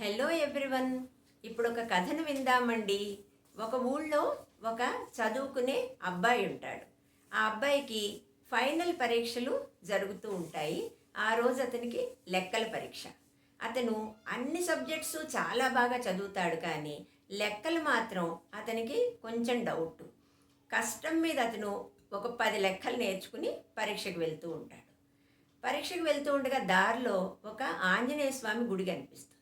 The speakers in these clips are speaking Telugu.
హలో ఎవ్రీవన్ ఇప్పుడు ఒక కథను విందామండి. ఒక ఊళ్ళో ఒక చదువుకునే అబ్బాయి ఉంటాడు. ఆ అబ్బాయికి ఫైనల్ పరీక్షలు జరుగుతూ ఉంటాయి. ఆ రోజు అతనికి లెక్కల పరీక్ష. అతను అన్ని సబ్జెక్ట్స్ చాలా బాగా చదువుతాడు కానీ లెక్కలు మాత్రం అతనికి కొంచెం డౌట్. కష్టం మీద అతను ఒక పది లెక్కలు నేర్చుకుని పరీక్షకు వెళ్తూ ఉంటాడు. పరీక్షకు వెళ్తూ ఉండగా దారిలో ఒక ఆంజనేయ స్వామి గుడి కనిపిస్తుంది.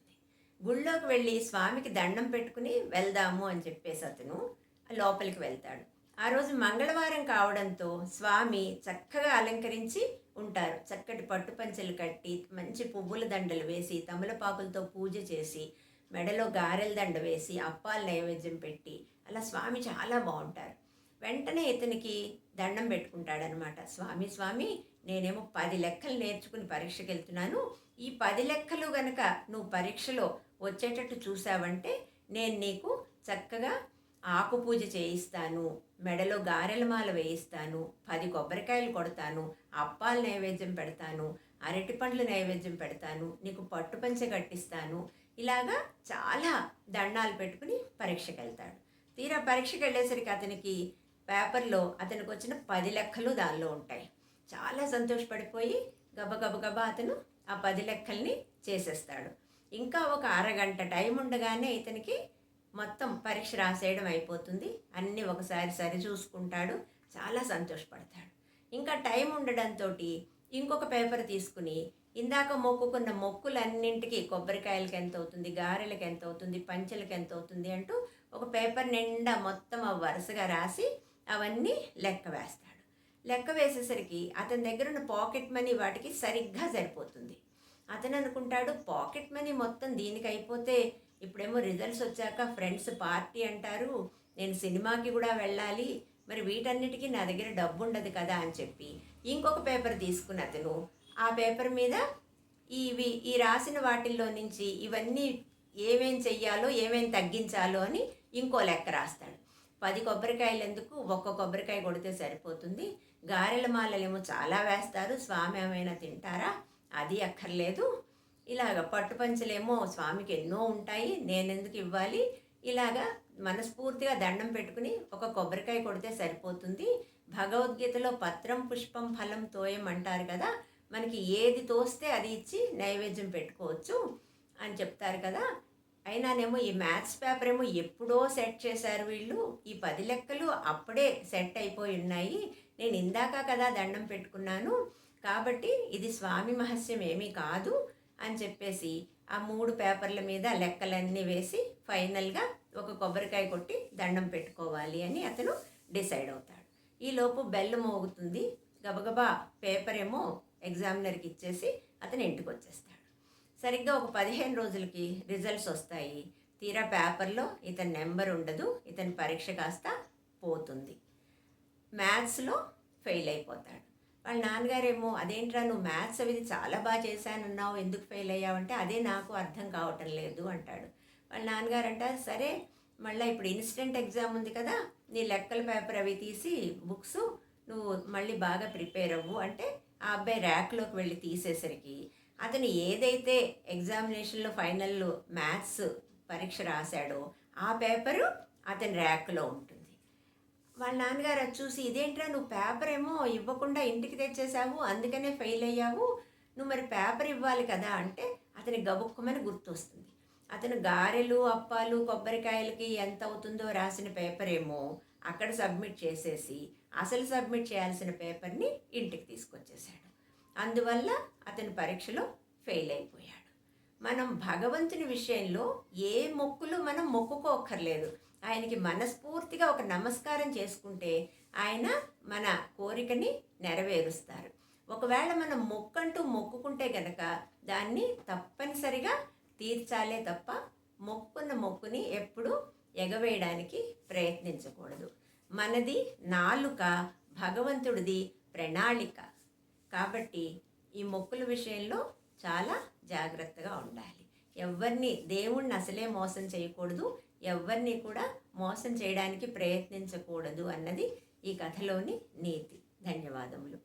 గుళ్ళోకి వెళ్ళి స్వామికి దండం పెట్టుకుని వెళ్దాము అని చెప్పేసి అతను లోపలికి వెళ్తాడు. ఆ రోజు మంగళవారం కావడంతో స్వామి చక్కగా అలంకరించి ఉంటారు. చక్కటి పట్టు పంచెలు కట్టి మంచి పువ్వుల దండలు వేసి తమలపాకులతో పూజ చేసి మెడలో గారెల దండ వేసి అప్పాల నైవేద్యం పెట్టి అలా స్వామి చాలా బాగుంటారు. వెంటనే ఇతనికి దండం పెట్టుకుంటాడనమాట. స్వామి స్వామి నేనేమో పది లెక్కలు నేర్చుకుని పరీక్షకి వెళ్తున్నాను ఈ పది లెక్కలు గనక నువ్వు పరీక్షలో వచ్చేటట్టు చూసావంటే నేను నీకు చక్కగా ఆకు పూజ చేయిస్తాను మెడలో గారెల మాల వేయిస్తాను పది కొబ్బరికాయలు కొడతాను అప్పాలు నైవేద్యం పెడతాను అరటి పండ్లు నైవేద్యం పెడతాను నీకు పట్టు పంచె కట్టిస్తాను. ఇలాగా చాలా దండాలు పెట్టుకుని పరీక్షకు వెళ్తాడు తీరా పరీక్షకు వెళ్ళేసరికి అతనికి పేపర్లో అతనికి వచ్చిన పది లెక్కలు దానిలో ఉంటాయి. చాలా సంతోషపడిపోయి గబగబగబా అతను ఆ పది లెక్కల్ని చేసేస్తాడు. ఇంకా ఒక అరగంట టైం ఉండగానే ఇతనికి మొత్తం పరీక్ష రాసేయడం అయిపోతుంది. అన్నీ ఒకసారి సరి చూసుకుంటాడు. చాలా సంతోషపడతాడు. ఇంకా టైం ఉండడంతో ఇంకొక పేపర్ తీసుకుని ఇందాక మొక్కుకున్న మొక్కులన్నింటికి కొబ్బరికాయలకి ఎంత అవుతుంది గారెలకు ఎంత అవుతుంది పంచెలకి ఎంత అవుతుంది అంటూ ఒక పేపర్ నిండా మొత్తం ఆ వరుసగా రాసి అవన్నీ లెక్క వేస్తాడు. లెక్క వేసేసరికి అతని దగ్గర ఉన్న పాకెట్ మనీ వాటికి సరిగ్గా సరిపోతుంది. అతను అనుకుంటాడు పాకెట్ మనీ మొత్తం దీనికి అయిపోతే ఇప్పుడేమో రిజల్ట్స్ వచ్చాక ఫ్రెండ్స్ పార్టీ అంటారు. నేను సినిమాకి కూడా వెళ్ళాలి. మరి వీటన్నిటికీ నా దగ్గర డబ్బు ఉండదు కదా అని చెప్పి ఇంకొక పేపర్ తీసుకుని అతను. ఆ పేపర్ మీద ఇవి ఈ రాసిన వాటిల్లో నుంచి ఇవన్నీ ఏమేం చెయ్యాలో ఏమేం తగ్గించాలో అని ఇంకో లెక్క రాస్తాడు. పది కొబ్బరికాయలు ఎందుకు? ఒక్క కొబ్బరికాయ కొడితే సరిపోతుంది. గారెల మాలలేమో చాలా వేస్తారు. స్వామి ఏమైనా తింటారా? అది అక్కర్లేదు. ఇలాగ పట్టుపంచలేమో స్వామికి ఎన్నో ఉంటాయి నేనెందుకు ఇవ్వాలి? ఇలాగా మనస్ఫూర్తిగా దండం పెట్టుకుని ఒక కొబ్బరికాయ కొడితే సరిపోతుంది. భగవద్గీతలో పత్రం పుష్పం ఫలం తోయం అంటారు కదా మనకి ఏది తోస్తే అది ఇచ్చి నైవేద్యం పెట్టుకోవచ్చు అని చెప్తారు కదా. అయినానేమో ఈ మ్యాథ్స్ పేపర్ ఏమో ఎప్పుడో సెట్ చేశారు వీళ్ళు. ఈ పది లెక్కలు అప్పుడే సెట్ అయిపోయి ఉన్నాయి. నేను ఇందాక కదా దండం పెట్టుకున్నాను. కాబట్టి ఇది స్వామి మహస్యం ఏమీ కాదు అని చెప్పేసి ఆ మూడు పేపర్ల మీద లెక్కలన్నీ వేసి ఫైనల్గా ఒక కొబ్బరికాయ కొట్టి దండం పెట్టుకోవాలి అని అతను డిసైడ్ అవుతాడు. ఈలోపు బెల్ మోగుతుంది. గబగబా పేపర్ ఏమో ఎగ్జామినర్కి ఇచ్చేసి అతను ఇంటికి వచ్చేస్తాడు. సరిగ్గా ఒక పదిహేను రోజులకి రిజల్ట్స్ వస్తాయి. తీరా పేపర్లో ఇతని నెంబర్ ఉండదు. ఇతని పరీక్ష కాస్త పోతుంది. మ్యాథ్స్లో ఫెయిల్ అయిపోతాడు. వాళ్ళ నాన్నగారేమో అదేంట్రా నువ్వు మ్యాథ్స్ అవి చాలా బాగా చేశానన్నావు ఎందుకు ఫెయిల్ అయ్యావంటే అదే నాకు అర్థం కావటం లేదు అంటాడు. వాళ్ళ నాన్నగారు అంట సరే మళ్ళీ ఇప్పుడు ఇన్స్టెంట్ ఎగ్జామ్ ఉంది కదా నీ లెక్కల పేపర్ అవి తీసి బుక్స్ నువ్వు మళ్ళీ బాగా ప్రిపేర్ అవ్వు అంటే ఆ అబ్బాయి ర్యాక్లోకి వెళ్ళి తీసేసరికి అతను ఏదైతే ఎగ్జామినేషన్లో ఫైనల్ మ్యాథ్స్ పరీక్ష రాశాడో ఆ పేపరు అతని ర్యాక్లో ఉంటుంది. వాళ్ళ నాన్నగారు అది చూసి ఇదేంట్రా నువ్వు పేపర్ ఏమో ఇవ్వకుండా ఇంటికి తెచ్చేసావు అందుకనే ఫెయిల్ అయ్యావు. నువ్వు మరి పేపర్ ఇవ్వాలి కదా అంటే అతని గబుక్కుమని గుర్తొస్తుంది. అతను గారెలు అప్పాలు కొబ్బరికాయలకి ఎంత అవుతుందో రాసిన పేపర్ ఏమో అక్కడ సబ్మిట్ చేసేసి అసలు సబ్మిట్ చేయాల్సిన పేపర్ని ఇంటికి తీసుకొచ్చేసాడు అందువల్ల అతని పరీక్షలో ఫెయిల్ అయిపోయాడు. మనం భగవంతుని విషయంలో ఏ మొక్కులు మనం మొక్కుకోక్కర్లేదు. ఆయనకి మనస్ఫూర్తిగా ఒక నమస్కారం చేసుకుంటే ఆయన మన కోరికని నెరవేరుస్తారు. ఒకవేళ మనం మొక్కంటూ మొక్కుకుంటే గనక దాన్ని తప్పనిసరిగా తీర్చాలే తప్ప మొక్కున్న మొక్కుని ఎప్పుడూ ఎగవేయడానికి ప్రయత్నించకూడదు. మనది నాలుక భగవంతుడిది ప్రణాళిక. కాబట్టి ఈ మొక్కుల విషయంలో చాలా జాగ్రత్తగా ఉండాలి. ఎవరిని దేవుణ్ణి అసలే మోసం చేయకూడదు ఎవరిని కూడా మోసం చేయడానికి ప్రయత్నించకూడదు అన్నది ఈ కథలోని నీతి. ధన్యవాదములు.